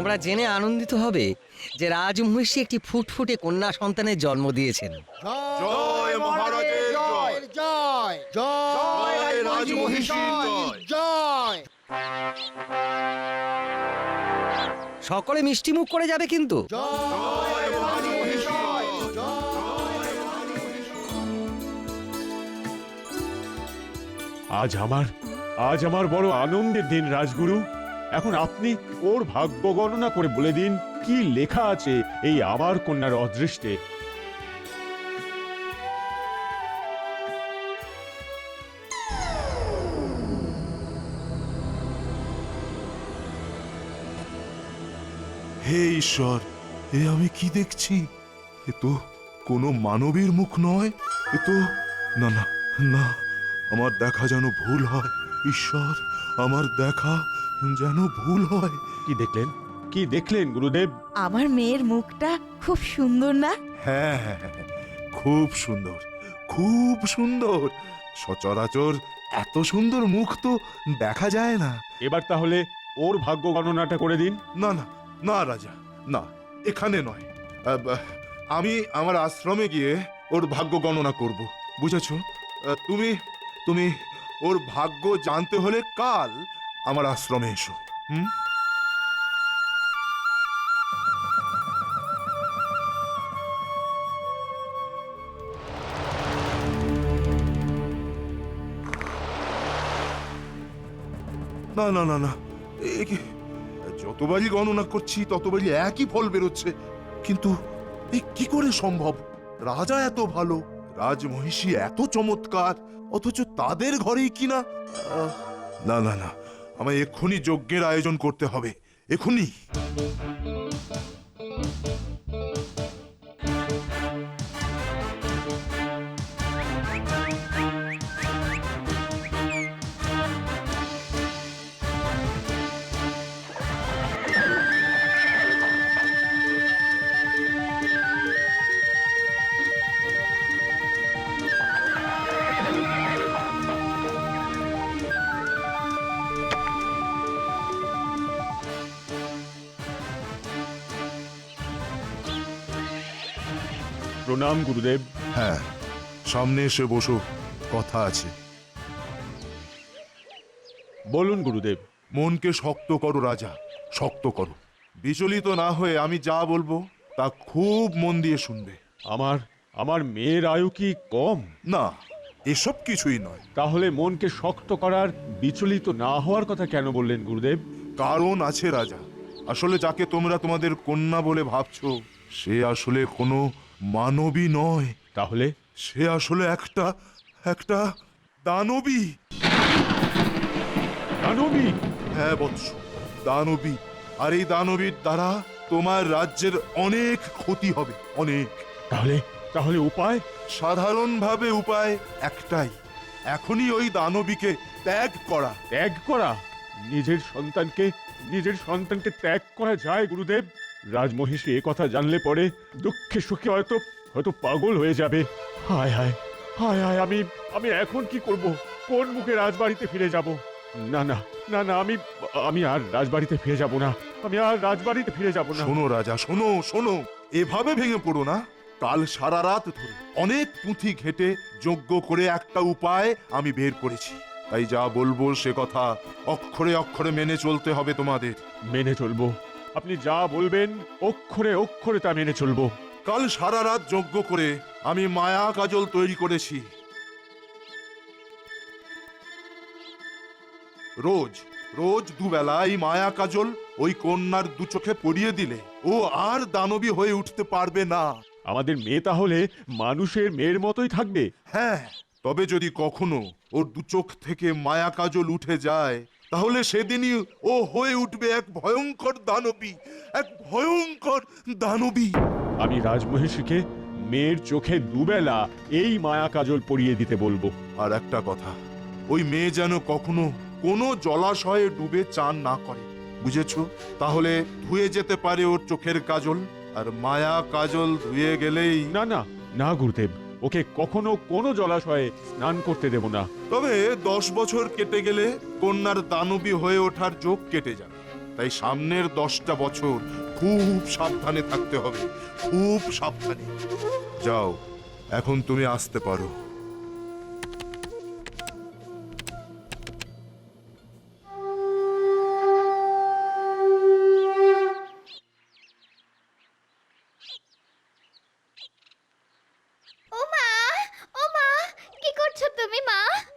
তোমরা জেনে আনন্দিত হবে যে রাজমহিষী একটি ফুটফুটে কন্যা সন্তানের জন্ম দিয়েছেন। জয় মহারাজের জয় জয়। জয় জয় রাজমহিষীর জয়। জয়। সকলে মিষ্টি মুখ করে যাবে কিন্তু। জয় রাজমহিষী জয়। আজ আমার আজ আমার বড় আনন্দের দিন রাজগুরু। এখন আপনি ওর ভাগ্য গণনা করে বলে দিন, কি লেখা আছে এই আবার কন্যার অদৃষ্টে। হে ঈশ্বর, এ আমি কি দেখছি? এ তো কোনো মানবীর মুখ নয়। এ তো, না না না, আমার দেখা যেন ভুল হয়, ঈশ্বর। আমার দেখা যেন ভুল হয়। কি দেখলেন? কি দেখলেন গুরুদেব? আমার মেয়ের মুখটা খুব সুন্দর না? হ্যাঁ হ্যাঁ হ্যাঁ, হ্যাঁ, খুব সুন্দর খুব সুন্দর। সচরাচর এত সুন্দর মুখ তো দেখা যায় না। এবার তাহলে ওর ভাগ্য গণনাটা করে দিন। না না না রাজা না এখানে নয়। আহ, আমি আমার আশ্রমে গিয়ে ওর ভাগ্য গণনা করব বুঝেছ? আহ, তুমি তুমি ওর ভাগ্য জানতে হলে কাল আমার আশ্রমে এসো। হুম? না না না না। যতবারই গণনা করছি, ততবারই একই ফল বেরোচ্ছে। কিন্তু এ কি করে সম্ভব? রাজা এত ভালো, রাজমহিষী এত চমৎকার। অথচ তাদের ঘরেই কি না না না না। আমায় এক্ষুনি যজ্ঞের আয়োজন করতে হবে। এক্ষুনি। প্রণাম গুরুদেব। হ্যাঁ সামনে এসে বসো কথা আছে। বলুন গুরুদেব। মনকে শক্ত করো রাজা শক্ত করো। বিচলিত না হয়ে আমি যা বলব তা খুব মন দিয়ে শুনবে। আমার আমার মেয়ের আয়ু কি কম? না এসব কিছুই নয়। তাহলে মনকে শক্ত করার বিচলিত না হওয়ার কথা কেন বললেন গুরুদেব? কারণ আছে রাজা। আসলে যাকে তোমরা তোমাদের কন্যা বলে ভাবছ সে আসলে কোনো মানবী নয়। তাহলে? সে আসলে একটা একটা দানবী। দানবী? হ্যাঁ বৎস দানবী। আর এই দানবীর দ্বারা তোমার রাজ্যের অনেক ক্ষতি হবে অনেক। তাহলে তাহলে উপায়? সাধারণভাবে উপায় একটাই। এখনই ওই দানবীকে ত্যাগ করা। ত্যাগ করা? নিজের সন্তানকে নিজের সন্তানকে ত্যাগ করা যায় গুরুদেব? রাজমহিষী এ কথা জানলে পরে দুঃখে সুখে হয়তো হয়তো পাগল হয়ে যাবে। হায় হায় হায় হায় আমি আমি এখন কি করব? কোন মুখে রাজবাড়িতে ফিরে যাব? না না না না আমি আমি আর রাজবাড়িতে ফিরে যাব না। আমি আর রাজবাড়িতে ফিরে যাব না। শোনো রাজা শোনো শোনো এভাবে ভেঙে পড়ো না। কাল সারা রাত ধরে অনেক পুঁথি ঘেটে যজ্ঞ করে একটা উপায় আমি বের করেছি। তাই যা বলব সে কথা অক্ষরে অক্ষরে মেনে চলতে হবে তোমাদের। মেনে চলবো। আপনি যা বলবেন অক্ষরে অক্ষরে তা মেনে চলবো। কাল সারা রাত যজ্ঞ করে আমি মায়া কাজল তৈরি করেছি। রোজ রোজ দুবেলা এই মায়া কাজল ওই কন্যার দু চোখে পরিয়ে দিলে ও আর দানবী হয়ে উঠতে পারবে না। আমাদের মেয়ে তাহলে মানুষের মেয়ের মতোই থাকবে। হ্যাঁ তবে যদি কখনো ওর দু চোখ থেকে মায়া কাজল উঠে যায় তাহলে সেদিনই ও হয়ে উঠবে এক ভয়ঙ্কর দানবী এক ভয়ঙ্কর দানবী। আমি রাজমহিষীকে মেয়ের চোখে দুবেলা এই মায়া কাজল পরিয়ে দিতে বলব। আর একটা কথা ওই মেয়ে যেন কখনো কোনো জলাশয়ে ডুবে চান না করে বুঝেছ? তাহলে ধুয়ে যেতে পারে ওর চোখের কাজল আর মায়া কাজল ধুয়ে গেলেই না না না গুরুদেব। ওকে কখনো কোনো জলাশয়ে স্নান করতে দেব না। তবে দশ বছর কেটে গেলে কন্যার দানবী হয়ে ওঠার যোগ কেটে যাবে। তাই সামনের দশটা বছর খুব সাবধানে থাকতে হবে। খুব সাবধানে। যাও, এখন তুমি আসতে পারো।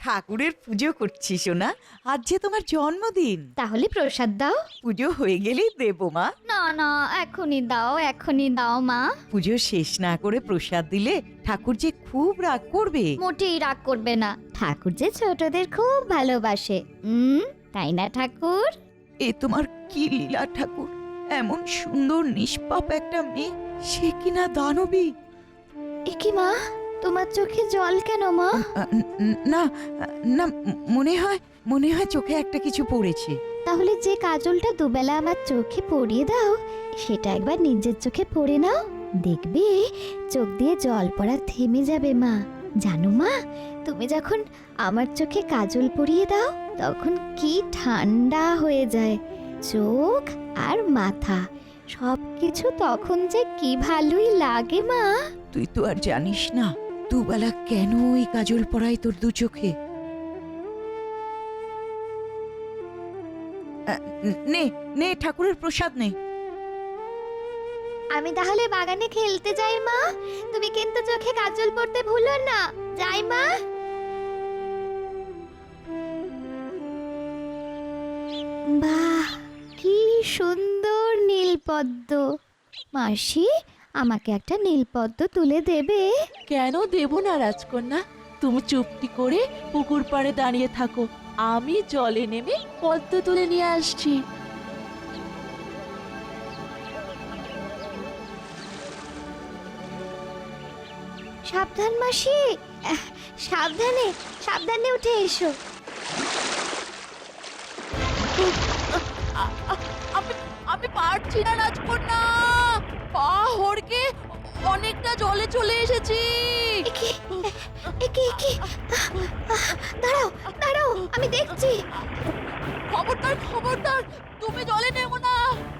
ঠাকুরের পুজো করছি সোনা। আজ যে তোমার জন্মদিন। তাহলে প্রসাদ দাও। পুজো হয়ে গেলেই দেবো মা। না না এখনই দাও এখনই দাও মা। পুজো শেষ না করে প্রসাদ দিলে ঠাকুর যে খুব রাগ করবে। মোটেই রাগ করবে না। ঠাকুর যে ছোটদের খুব ভালোবাসে। হুম তাই না ঠাকুর? এ তোমার কি লীলা ঠাকুর? এমন সুন্দর নিষ্পাপ একটা মেয়ে সে কিনা দানবী? এ কি মা? তোমার চোখে জল কেন মা? না না মনে হয় মনে হয় চোখে একটা কিছু পড়েছে। তাহলে যে কাজলটা দুবেলা আমার চোখে পরিয়ে দাও সেটা একবার নিজের চোখে পড়ে নাও। দেখবে চোখ দিয়ে জল পড়া থেমে যাবে মা। জানো মা তুমি যখন আমার চোখে কাজল পরিয়ে দাও তখন কি ঠান্ডা হয়ে যায়। চোখ আর মাথা সব কিছু তখন যে কি ভালোই লাগে মা। তুই তো আর জানিস না। দুবেলা কেন ওই কাজল পড়ায় তোর দু চোখে? নে নে, ঠাকুরের প্রসাদ নে। আমি তাহলে বাগানে খেলতে যাই, মা। তুমি কিন্তু চোখে কাজল পড়তে ভুলো না। যাই, মা। বাহ, কি সুন্দর নীলপদ্ম। মাসি আমাকে একটা নীলপদ্ম তুলে দেবে। কেন দেব না রাজকন্যা? তুমি চুপটি করে পুকুর পাড়ে দাঁড়িয়ে থাকো। আমি জলে নেমে পদ্ম তুলে নিয়ে আসছি। সাবধান মাসি। আহ, সাবধানে সাবধানে উঠে এসো। আমি আমি পারছি না রাজকন্যা। পা হড়কে অনেকটা জলে চলে এসেছি। একে একে একে। দাঁড়াও দাঁড়াও আমি দেখছি। খবরদার খবরদার তুমি জলে নেমো না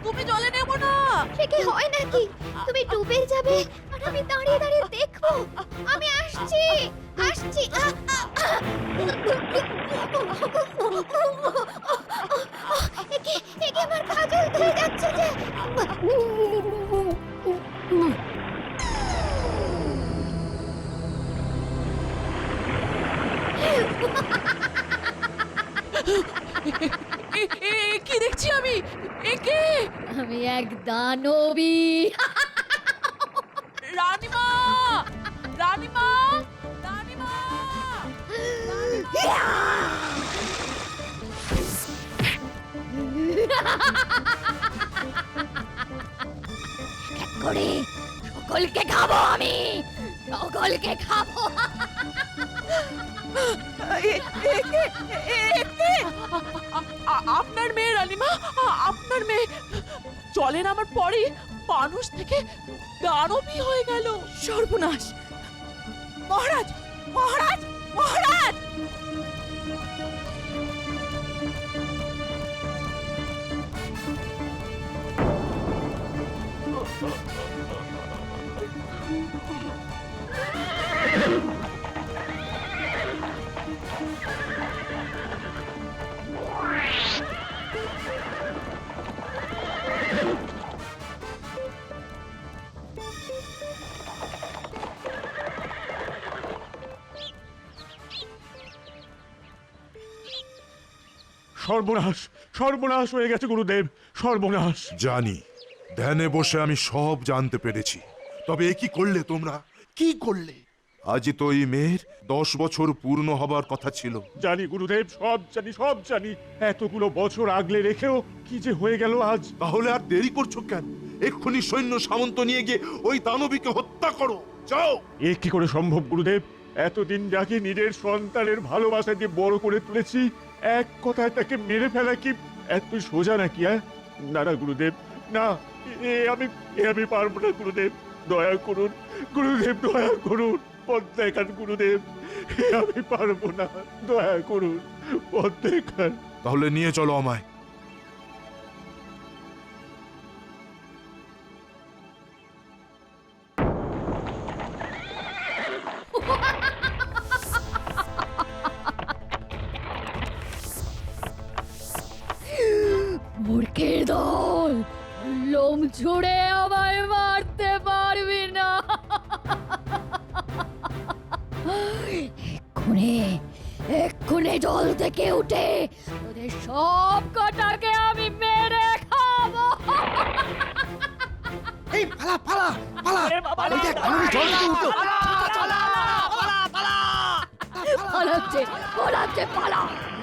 তুমি জলে নেমো না। সে কি হয় নাকি? তুমি ডুবে যাবে আর আমি দাঁড়িয়ে দাঁড়িয়ে দেখব। আমি আসছি আসছি। একে একে আমার কাজল ধরে যাচ্ছে যে। কি দেখছি আমি একে আমি এক দানবী রানীমা রানীমা রানীমা করে। সকলকে খাব আমি। সকলকে খাব। আপনার মেয়ে রানীমা আপনার মেয়ে। চলেন আমার পরে মানুষ থেকে দানবী হয়ে গেল। সর্বনাশ। মহারাজ সর্বনাশ সর্বনাশ হয়ে গেছে গুরুদেব সর্বনাশ। জানি ধ্যানে বসে আমি সব জানতে পেরেছি। তবে এ কি করলে তোমরা? কি করলে? আজই তো এই মেয়ের দশ বছর পূর্ণ হবার কথা ছিল। জানি গুরুদেব সব জানি সব জানি। এতগুলো বছর আগলে রেখেও কি যে হয়ে গেল আজ? তাহলে আর দেরি করছ কেন? এক্ষুনি সৈন্য সামন্ত নিয়ে গিয়ে ওই দানবীকে হত্যা করো। যাও। এ কি করে সম্ভব গুরুদেব? এতদিন যাকে নিজের সন্তানের ভালোবাসা দিয়ে বড় করে তুলেছি এক কথায় তাকে মেরে ফেলা কি এত সোজা নাকি হ্যাঁ? না না গুরুদেব। না এ আমি এ আমি পারব না গুরুদেব। দয়া করুন গুরুদেব দয়া করুন পথ দেখান গুরুদেব আমি পারব না দয়া করুন পথ তাহলে নিয়ে চলো আমায়। মূর্খের দল লোম ঝরে উঠে তোদের সব কটাকে আমি মেরে খাব। এই পালা পালা পালা। ওই দেখ দানবী জল থেকে উঠল পালাচ্ছে পালাচ্ছে পালা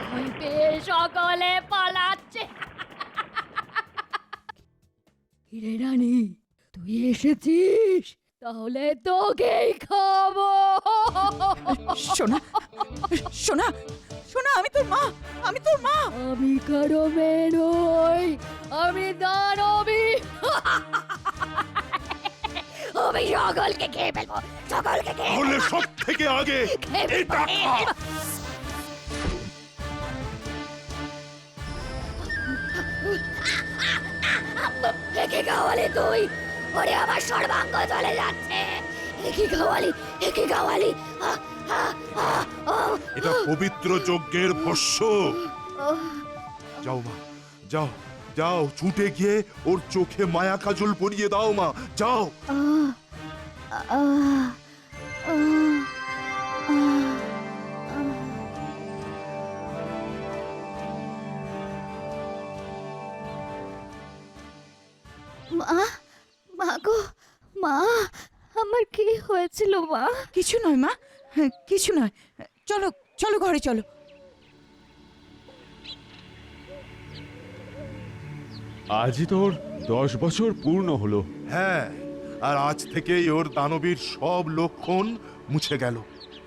ভয় পেয়ে সকলে পালাচ্ছে। কিরে রানী তুই এসেছিস? তাহলে তোকেই খাব। সোনা সোনা সোনা আমি তোর মা আমি তোর মা। আমি কারও মেয়ে নই আমি দানবী। আমি সকলকে খেয়ে ফেলব সকলকে খেয়ে তাহলে সব থেকে আগে একে খাওয়ালি তুই ওরে আমার সর্বাঙ্গ চলে যাচ্ছে। একে খাওয়ালি একে আহ, আহ। এটা পবিত্র যজ্ঞের ভস্য। যাও মা যাও যাও ছুটে গিয়ে ওর চোখে মায়া কাজল পরিয়ে দাও মা যাও। মা মা গো মা আমার কি হয়েছিল মা? কিছু নয় মা হ্যাঁ, কিছু নয়। চলো চলো ঘরে চলো। আজই তোর দশ বছর পূর্ণ হলো। হ্যাঁ আর আজ থেকেই ওর দানবীর সব লক্ষণ মুছে গেল।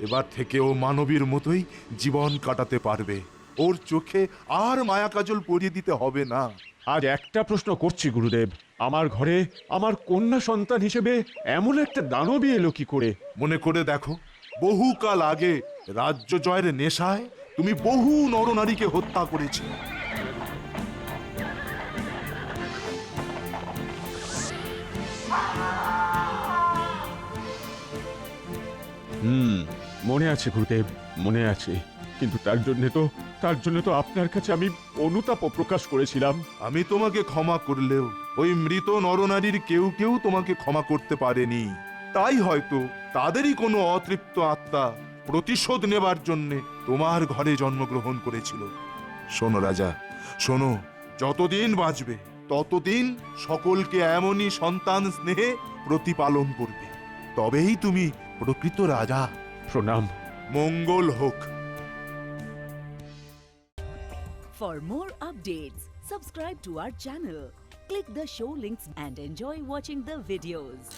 এবার থেকে ও মানবীর মতোই জীবন কাটাতে পারবে। ওর চোখে আর মায়া কাজল পরিয়ে দিতে হবে না। আর একটা প্রশ্ন করছি গুরুদেব। আমার ঘরে আমার কন্যা সন্তান হিসেবে এমন একটা দানবী এলো কি করে? মনে করে দেখো। বহুকাল আগে রাজ্য জয়ের নেশায় তুমি বহু নরনারীকে হত্যা করেছি হুম মনে আছে গুরুদেব মনে আছে। কিন্তু তার জন্য তো তার জন্য তো আপনার কাছে আমি অনুতাপ প্রকাশ করেছিলাম। আমি তোমাকে ক্ষমা করলেও ওই মৃত নরনারীর কেউ কেউ তোমাকে ক্ষমা করতে পারেনি। তাই হয়তো তাদেরই কোনো অতৃপ্ত আত্মা প্রতিশোধ নেবার জন্যে তোমার ঘরে জন্মগ্রহণ করেছিল। শোনো রাজা শোনো যতদিন বাঁচবে ততদিন সকলকে এমনই সন্তান স্নেহে প্রতিপালন করবে। তবেই তুমি প্রকৃত রাজা। প্রণাম। মঙ্গল হোক। For more updates, subscribe to our channel, click the show links and enjoy watching the videos.